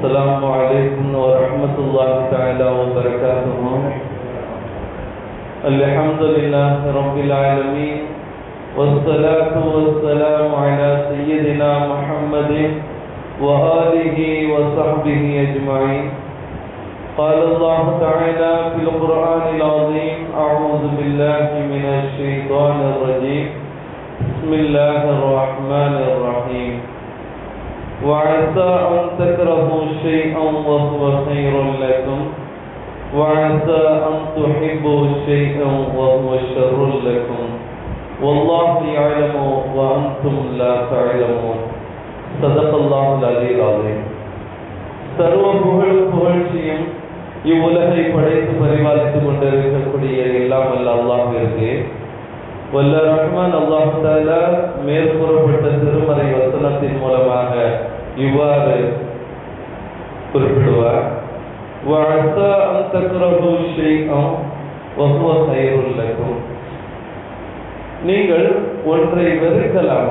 السلام عليكم ورحمة الله تعالى وبركاته. الحمد لله رب العالمين، والصلاة والسلام على سيدنا محمد وآله وصحبه أجمعين. قال الله تعالى في القرآن العظيم أعوذ بالله من الشيطان الرجيم. بسم الله الرحمن الرحيم. وعسى أن تكرهوا شيئا وهو خير لكم وعسى أن تحبوا شيئا وهو شر لكم والله يعلم وأنتم لا تعلمون صدق الله العلي العظيم சர்வ புகழ் புகழ்ச்சியும் இவ்வுலகை படைத்து பரிபாலித்துக் கொண்டிருக்கக்கூடிய எல்லாம் வல்ல அல்லாஹிற்கு வல்ல ரஹ்மான் அல்லாஹ் தாலா மேற்கூறப்பட்ட திருமறை வசனத்தின் மூலமாக இவ்வாறு குறிப்பிடுவார் وعسى أن تكرهوا شيئا وهو خير لكم நீங்கள் ஒன்றை வெறுக்கலாம்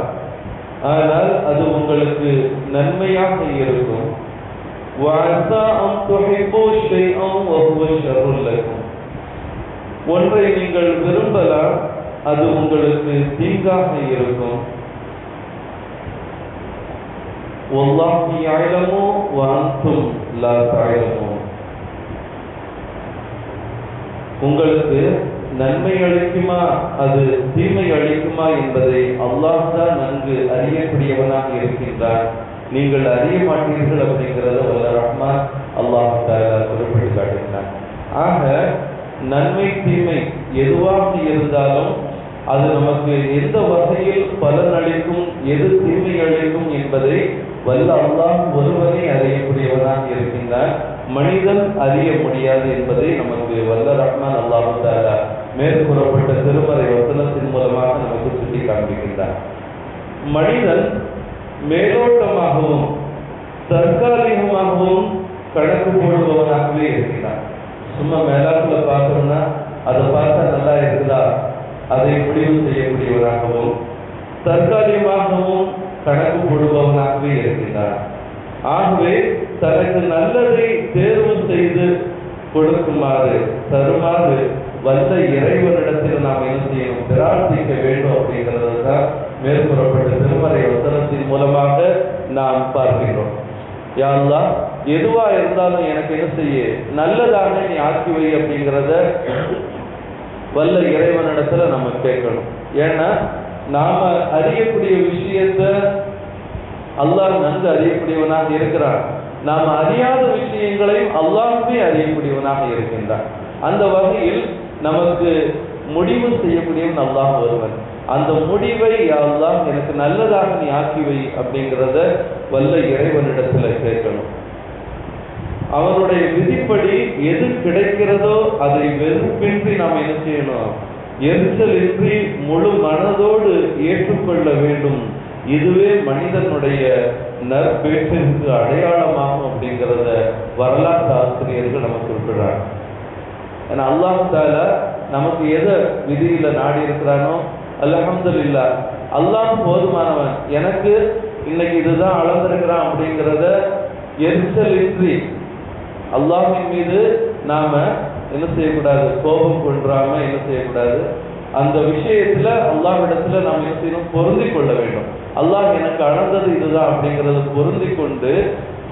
ஆனால் அது உங்களுக்கு நன்மையாக இருக்கும் وعسى أن تحبوا شيئا وهو شر لكم ஒன்றை நீங்கள் விரும்பலாம் அது உங்களுக்கு தீங்காக இருக்கும். ஒல்லாஹி ஆயிலமோ வாங்கும் உங்களுக்கு நன்மை அளிக்குமா? அது தீமை அளிக்குமா என்பதை அல்லாஹ் தான் நன்கு அறியக்கூடியவனாக இருக்கின்றான். நீங்கள் அறிய மாட்டீர்கள் அப்படிங்கிறத வல்ல ரஹ்மா அல்லாஹ் தாலா குறிப்பிட்டு காட்டுகிறான். ஆக நன்மை தீமை எதுவாக இருந்தாலும் அது நமக்கு எந்த வகையில் பலன் அளிக்கும் எது தீமை அளிக்கும் என்பதை வல்ல அல்லாஹ் ஒருவனே அறியக்கூடியவனாக இருக்கின்றார் மனிதன் அறிய முடியாது என்பதை நமக்கு வல்ல ரஹ்மான் அல்லாஹு தாலா மேற்கூறப்பட்ட திருமறை வசனத்தின் மூலமாக நமக்கு சுட்டி காண்பிக்கின்றார் மனிதன் மேலோட்டமாகவும் தற்காலிகமாகவும் கணக்கு போடுபவனாகவே இருக்கிறான் சும்மா மேலாக்குள்ள பார்த்தோம்னா அதை பார்த்தா நல்லா இருக்குதா? அதை முடிவு செய்யக்கூடியவராகவும் தற்காலிகமாகவும் கணக்கு போடுபவனாகவே இருக்கின்றான். ஆகவே தனக்கு நல்லதை தேர்வு செய்து கொடுக்குமாறு தருமாறு வந்த இறைவனிடத்தில் நாம் என்ன செய்யணும் பிரார்த்திக்க வேண்டும் அப்படிங்கிறது தான் மேற்கூறப்பட்ட திருமறை வசனத்தின் மூலமாக நாம் பார்க்கிறோம் யாருலா எதுவா இருந்தாலும் எனக்கு என்ன செய்ய நல்லதாக நீ ஆக்கி வை அப்படிங்கிறத வல்ல இறைவனிடத்துல நம்ம கேட்கணும். ஏன்னா நாம அறியக்கூடிய விஷயத்த அல்லாஹ் நன்கு அறியக்கூடியவனாக இருக்கிறான். நாம் அறியாத விஷயங்களையும் அல்லாஹ்வே அறியக்கூடியவனாக இருக்கின்றான். அந்த வகையில் நமக்கு முடிவு செய்யக்கூடியவன் அல்லாஹ் ஒருவன். அந்த முடிவை அல்லாஹ் எனக்கு நல்லதாக நீ ஆக்கி வை அப்படிங்கிறத வல்ல இறைவனிடத்துல கேட்கணும். அவனுடைய விதிப்படி எது கிடைக்கிறதோ அதை வெறுப்பின்றி நாம் என்ன செய்யணும்? எரிச்சலின்றி முழு மனதோடு ஏற்றுக்கொள்ள வேண்டும். இதுவே மனிதனுடைய நற்பேற்றிற்கு அடையாளமாகும் அப்படிங்கிறத வரலாற்று ஆசிரியர்கள் நம்ம குறிப்பிடுறாங்க ஏன்னா அல்லாஹால தாலா நமக்கு எதை விதியில நாடி இருக்கிறானோ அல்ஹம்துலில்லா அல்லாஹ் போதுமானவன். எனக்கு இன்னைக்கு இதுதான் அளந்திருக்கிறான் அப்படிங்கிறத எரிச்சலின்றி அல்லாஹின் மீது நாம என்ன செய்யக்கூடாது? கோபம் கொள்றாம என்ன செய்யக்கூடாது? அந்த விஷயத்துல அல்லாஹிடத்துல நாம் என்ன செய்யணும்? பொருந்தி கொள்ள வேண்டும். அல்லாஹ் எனக்கு அளந்தது இதுதான் அப்படிங்கறத பொருந்தி கொண்டு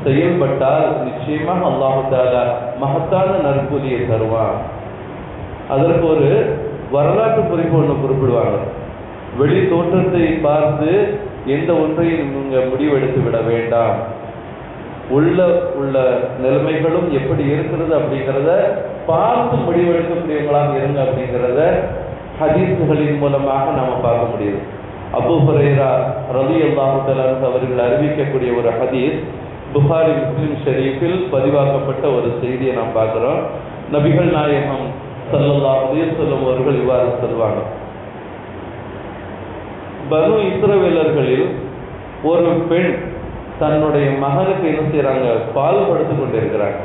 செயல்பட்டால் நிச்சயமாக அல்லாஹு தாலா மகத்தான நற்கூலியை தருவான். அதற்கு ஒரு வரலாற்று குறிப்பு ஒன்று குறிப்பிடுவாங்க. வெளி தோற்றத்தை பார்த்து எந்த ஒன்றையும் நீங்க முடிவெடுத்து விட வேண்டாம். உள்ள உள்ள நிலைமைகளும் எப்படி இருக்கிறது அப்படிங்கிறத பார்த்து முடிவெடுக்கக்கூடியவங்களாக இருங்க அப்படிங்கிறத ஹதீஸுகளின் மூலமாக நாம பார்க்க முடியுது. அபு ஹுரைரா ரவி அல்லாஹு அவர்கள் அறிவிக்கக்கூடிய ஒரு ஹதீஸ் புகாரி முஸ்லிம் ஷெரீஃபில் பதிவாக்கப்பட்ட ஒரு செய்தியை நாம் பார்க்குறோம். நபிகள் நாயகம் சல்லல்லாஹு செல்லும் அவர்கள் இவ்வாறு சொல்வாங்க. பனு இஸ்ரவேலர்களில் ஒரு பெண் தன்னுடைய மகனுக்கு என்ன செய்கிறாங்க பால் கொடுத்து கொண்டிருக்கிறாங்க.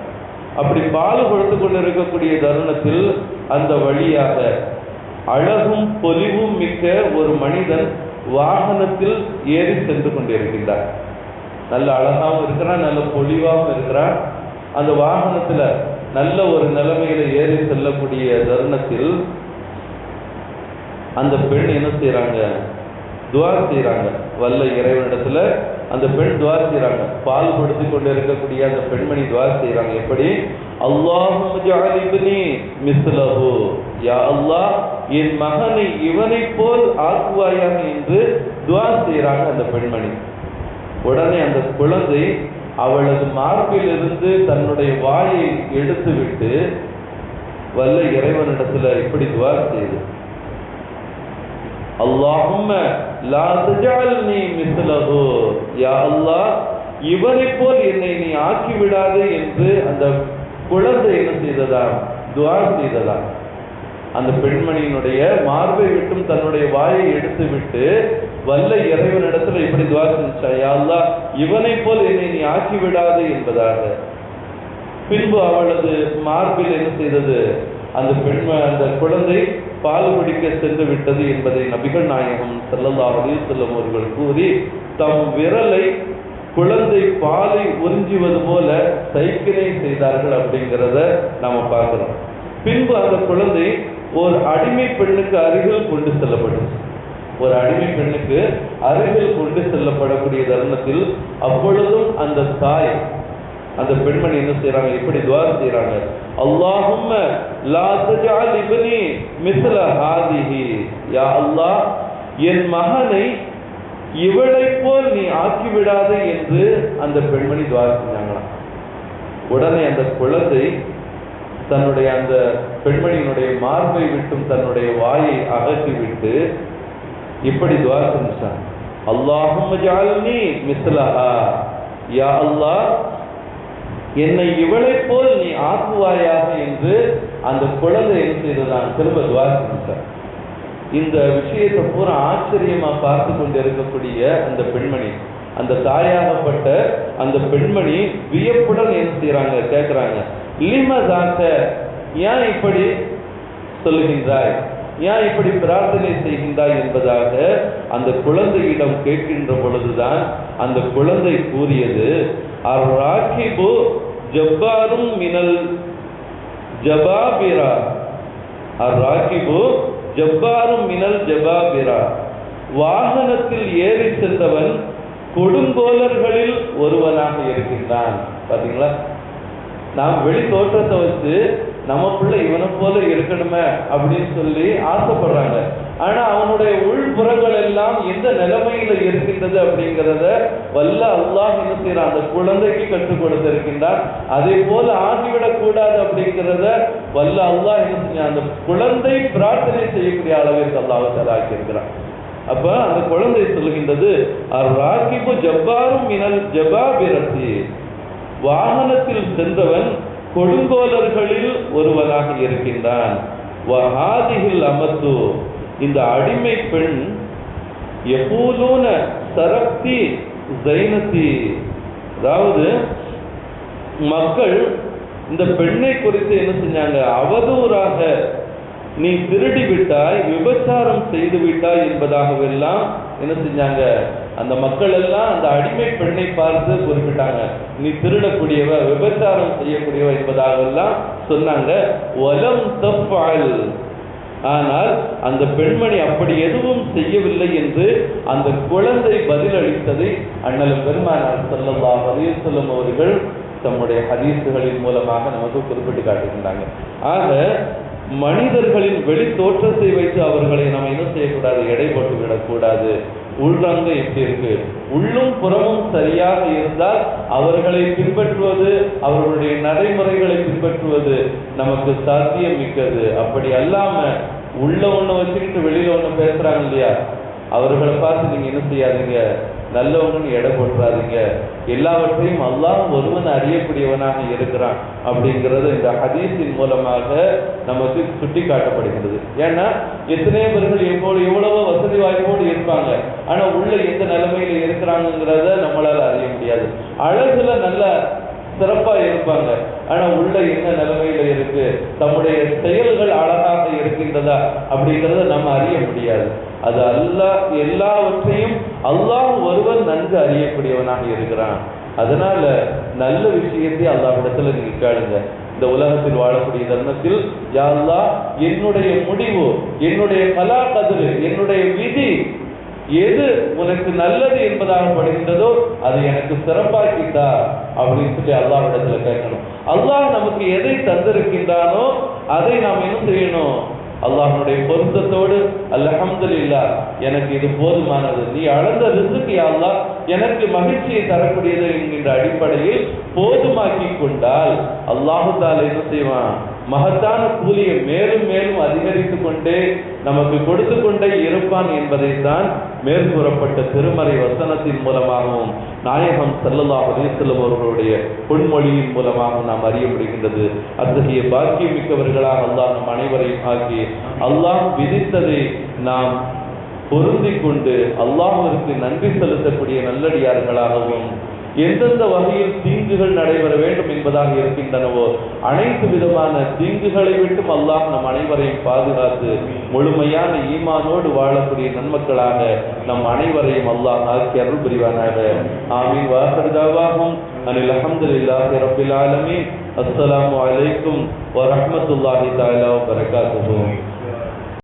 அப்படி பால் கொடுத்து கொண்டிருக்கக்கூடிய தருணத்தில் அந்த வழியாக அழகும் பொலிவும் மிக்க ஒரு மனிதன் வாகனத்தில் ஏறி சென்று கொண்டிருக்கின்றார். நல்ல அழகாவும் இருக்கிறான் நல்ல பொலிவாகவும் இருக்கிறான். அந்த வாகனத்துல நல்ல ஒரு நிலைமையில ஏறி செல்லக்கூடிய தருணத்தில் அந்த பெண் என்ன செய்கிறாங்க துவா செய்கிறாங்க வல்ல இறைவனிடத்தில் அந்த பெண் துவா செய்கிறாங்க பால் கொடுத்து கொண்டு இருக்கக்கூடிய அந்த பெண்மணி துவா செய்கிறாங்க எப்படி? அல்லாஹும் மிஸ்லஹு. யா அல்லாஹ் என் மகனை இவனைப் போல் ஆக்குவாயாக என்று துவா செய்கிறாங்க அந்த பெண்மணி. உடனே அந்த குழந்தை அவளது மார்பிலிருந்து தன்னுடைய வாயை எடுத்துவிட்டு வல்ல இறைவனிடத்துல இப்படி துவா செய்து. அல்லாஹும்ம லா தஜஅல்னி மிஸ்லஹு யா அல்லாஹ் இவனைப் போல் என்னை நீ ஆக்கி விடாதே என்று அந்த குழந்தை என்ன செய்ததா துவா செய்ததா அந்த பெண்மணியினுடைய மார்பை விட்டும் தன்னுடைய வாயை எடுத்து விட்டு வல்ல இறைவனிடத்துல இப்படி துவா செஞ்சா யா இவனை இவனைப் போல் என்னை நீ ஆக்கி விடாது என்பதாக. பின்பு அவளது மார்பில் என்ன செய்தது? அந்த பெண் அந்த குழந்தை பால் குடிக்க சென்று விட்டது என்பதை நபிகள் நாயகம் ஸல்லல்லாஹு செல்லும் அவர்கள் கூறி தம் விரலை குழந்தை பாலை உறிஞ்சுவது போல சைக்கிளை செய்தார்கள் அப்படிங்கிறத நாம பார்க்கிறோம். பின்பு அந்த குழந்தை ஒரு அடிமை பெண்ணுக்கு அருகில் கொண்டு செல்லப்படும் ஒரு அடிமை பெண்ணுக்கு அருகில் கொண்டு செல்லப்படக்கூடிய தருணத்தில் அப்பொழுதும் அந்த தாய் அந்த பெண்மணி என்ன செய்யறாங்க இப்படி துவாரம் செய்யறாங்க اللهم لا تجعل ابني مثل هذه யா அல்லாஹ் என் மகனை இவளைப் போல் நீ ஆக்கி விடாதே என்று அந்த பெண்மணி துவா செஞ்சாங்களாம். உடனே அந்த குழந்தை தன்னுடைய அந்த பெண்மணியினுடைய மார்பை விட்டும் தன்னுடைய வாயை அகற்றி விட்டு இப்படி துவா செஞ்சான். அல்லாஹும் ஜால்னி மிஸ்லஹா. யா அல்லாஹ் என்னை இவளைப் போல் நீ ஆக்குவாயாக என்று அந்த குழந்தை என்ன செய்ததான் திரும்ப துவா இந்த விஷயத்தை பூரா ஆச்சரியமா பார்த்து கொண்டு இருக்கக்கூடிய அந்த பெண்மணி அந்த தாயாகப்பட்ட அந்த பெண்மணி வியப்புடன் என்ன செய்யறாங்க கேட்கிறாங்க லிம ஏன் இப்படி சொல்லுகின்றாய்? ஏன் இப்படி பிரார்த்தனை செய்கின்றாய்? என்பதாக அந்த குழந்தையிடம் கேட்கின்ற பொழுதுதான் அந்த குழந்தை கூறியது அராக்கிபு ஜப்பாரும் மினல் ஜபாபிரா அராக்கிபு ஜப்பாரும் மினல் ஜபாபிரா வாகனத்தில் ஏறி சென்றவன் கொடுங்கோலர்களில் ஒருவனாக இருக்கின்றான். பாத்தீங்களா? நாம் வெளி தோற்றத்தை வச்சு நம்ம பிள்ளை இவனை போல இருக்கணுமே அப்படின்னு சொல்லி ஆசைப்படுறாங்க. ஆனா அவனுடைய உள்புறங்கள் எல்லாம் எந்த நிலைமையில இருக்கின்றது அப்படிங்கிறத வல்ல அல்லாஹ் என்ன செய்யறான் அந்த குழந்தைக்கு கற்றுக் கொடுத்திருக்கின்றான். அதே போல ஆகிவிடக் கூடாது அப்படிங்கிறத வல்ல அல்லாஹ் என்ன செய்ய அந்த குழந்தை பிரார்த்தனை செய்யக்கூடிய அளவிற்கு அல்லாஹ் ஆக்கியிருக்கிறான். இருக்கிறான் அப்ப அந்த குழந்தை சொல்லுகின்றது ராக்கிபு ஜப்பாரும் மினல் ஜபாபிரத்தி. வாகனத்தில் சென்றவன் கொடுங்கோலர்களில் ஒருவனாக இருக்கின்றான். அமத்து. இந்த அடிமை பெண் எப்பூலூன சரப்தி ஜைனத்தி அதாவது மக்கள் இந்த பெண்ணை குறித்து என்ன செஞ்சாங்க? அவதூறாக நீ திருடி விட்டாய் விபச்சாரம் செய்து விட்டாய் என்பதாகவெல்லாம் என்ன செஞ்சாங்க? அந்த மக்கள் எல்லாம் அந்த அடிமை பெண்ணை பார்த்து குறிப்பிட்டாங்க. நீ திருடக்கூடியவ விபச்சாரம் செய்யக்கூடியவ என்பதாகவெல்லாம் சொன்னாங்க. வலம் தப்பால் ஆனால் அந்த பெண்மணி அப்படி எதுவும் செய்யவில்லை என்று அந்த குழந்தை பதிலளித்ததை அண்ணலும் பெருமானார் செல்லல்லா அலைஹி செல்லும் அவர்கள் தம்முடைய ஹதீசுகளின் மூலமாக நமக்கு குறிப்பிட்டு காட்டுகின்றாங்க. ஆக மனிதர்களின் வெளி தோற்றத்தை வைத்து அவர்களை நாம் என்ன செய்யக்கூடாது? எடை போட்டு விடக்கூடாது உள்ளங்க எப்படி இருக்கு. உள்ளும் புறமும் சரியாக இருந்தால் அவர்களை பின்பற்றுவது அவர்களுடைய நடைமுறைகளை பின்பற்றுவது நமக்கு சாத்தியம் மிக்கது. அப்படி அல்லாம உள்ள ஒண்ணு வச்சுக்கிட்டு வெளியில ஒண்ணு பேசுறாங்க இல்லையா? அவர்களை பார்த்து நீங்க என்ன செய்யாதீங்க? நல்லவங்கன்னு எடை போட்டுறாதீங்க. எல்லாவற்றையும் அல்லாஹ் ஒருவன் அறியக்கூடியவனாக இருக்கிறான் அப்படிங்கிறது இந்த ஹதீஸின் மூலமாக நமக்கு சுட்டி காட்டப்படுகிறது ஏன்னா எத்தனையோ பேர்கள் எவ்வளவு எவ்வளவோ வசதி வாய்ப்போடு இருப்பாங்க. ஆனா உள்ள எந்த நிலைமையில இருக்கிறாங்கிறத நம்மளால அறிய முடியாது. அழகுல நல்ல சிறப்பா இருப்பாங்க. ஆனா உள்ள என்ன நிலைமையில இருக்கு? தம்முடைய செயல்கள் அழகாக இருக்கின்றதா? அப்படிங்கிறத நம்ம அறிய முடியாது. அது அல்லா எல்லாவற்றையும் அல்லாஹ் ஒருவன் நன்கு அறியக்கூடியவனாக இருக்கிறான். அதனால நல்ல விஷயத்தை அல்லாவிடத்துல நீங்க கேளுங்க. இந்த உலகத்தில் வாழக்கூடிய தருணத்தில் யா என்னுடைய முடிவு என்னுடைய கலா கதிர் என்னுடைய விதி எது உனக்கு நல்லது என்பதாக படுகின்றதோ அது எனக்கு சிறப்பாக்கிட்டா அப்படின்னு சொல்லி அல்லாவிடத்துல கேட்கணும். அல்லாஹ் நமக்கு எதை தந்திருக்கின்றானோ அதை நாம் என்ன செய்யணும்? அல்லாஹனுடைய பொருத்தத்தோடு இல்லா எனக்கு இது போதுமானது. நீ அளந்த ரிசுக்கு அல்லாஹ் எனக்கு மகிழ்ச்சியை தரக்கூடியது என்கின்ற அடிப்படையில் போதுமாக்கி கொண்டால் அல்லாஹு தாலா என்ன செய்வான்? மகத்தான கூலியை மேலும் மேலும் அதிகரித்து கொண்டே நமக்கு கொடுத்து கொண்டே இருப்பான் என்பதைத்தான் மேற்கூறப்பட்ட திருமறை வசனத்தின் மூலமாகவும் நாயகம் செல்லல்லா செல்லும் அவர்களுடைய பொன்மொழியின் மூலமாக நாம் அறிய முடிகின்றது அத்தகைய பாக்கியம் மிக்கவர்களாக அல்லாஹ் நம் அனைவரையும் ஆக்கி அல்லாஹ் விதித்ததை நாம் பொருந்திக் கொண்டு அல்லாஹிற்கு நன்றி செலுத்தக்கூடிய நல்லடியார்களாகவும் எந்தெந்த வகையில் தீங்குகள் நடைபெற வேண்டும் என்பதாக இருக்கின்றனவோ அனைத்து விதமான தீங்குகளை விட்டும் அல்லாஹ் நம் அனைவரையும் பாதுகாத்து முழுமையான ஈமானோடு வாழக்கூடிய நன்மக்களாக நம் அனைவரையும் அல்லாஹ் ஆக்கி அருள் புரிவானாக. ஆமீன். வாசர்தாவாகும் அனில் அஹமதுல்லாஹி ரபில் ஆலமீன். அஸ்ஸலாமு அலைக்கும் வரஹ்மத்துல்லாஹி தாலா வபரகாத்துஹு